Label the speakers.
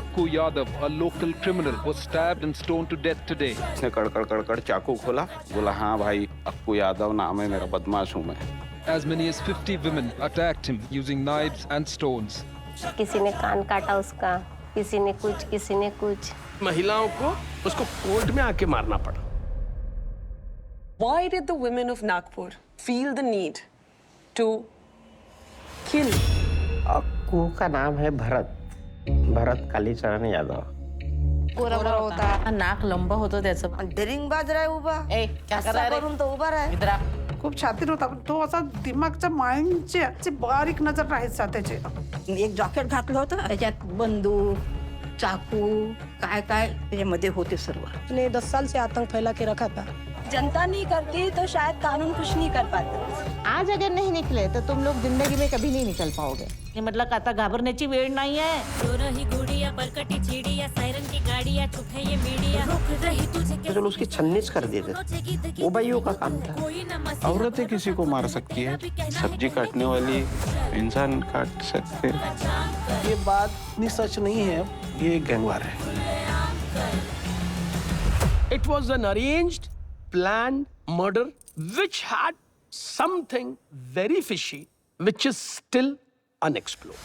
Speaker 1: Akku Yadav a local criminal stabbed and stone to death today
Speaker 2: उसने कड़कड़ कड़कड़ चाकू खोला बोला हाँ भाई अक्कू यादव नाम है मेरा बदमाश हूँ मैं.
Speaker 1: As many as 50 women attacked him using knives and stones.
Speaker 3: किसी ने कान काटा उसका किसी ने कुछ किसी ने कुछ।
Speaker 4: महिलाओं को उसको कोर्ट में आके मारना पड़ा।
Speaker 5: Why did the women of Nagpur feel the need to kill?
Speaker 6: Akku का नाम है भरत। भरत कालीचरण यादव
Speaker 7: होता.
Speaker 8: नाक लंब होतं त्याचं.
Speaker 7: डेरिंग बाज राय उभा.
Speaker 8: ए क्या कर रहा है रे?
Speaker 7: करून तो उभा
Speaker 8: आ.
Speaker 9: खूप छातीर होता पण तो असा दिमागच्या माइंडचे बारीक नजर राहायचा त्याचे.
Speaker 7: एक जॉकेट घातलं होतं. त्याच्यात बंदूक चाकू काय काय? त्याच्यामध्ये होते सर्व.
Speaker 10: ने दस साल से आतंक फैला के रखा था.
Speaker 5: जनता नहीं करती तो शायद कानून कुछ नहीं कर पाता।
Speaker 8: आज अगर नहीं निकले तो तुम लोग ज़िंदगी में कभी नहीं निकल पाओगे। हे म्हटलं का आता घाबरण्याची वेळ नाही आहे।
Speaker 11: चोर ही गुड़िया परकटी चिड़िया सायरन की गाड़िया चुप है ये मीडिया। रुक रही तुझे
Speaker 6: तो चलो उसकी छन्नीच कर देते वो भाइयों का काम था।
Speaker 2: औरतें किसी को मार सकती है। सब्ज़ी काटने वाली इंसान काट सकते
Speaker 9: ये बात इतनी सच नहीं है ये एक गैंगवार है।
Speaker 4: It was an arranged, planned murder which had something very fishy, which is still unexplored.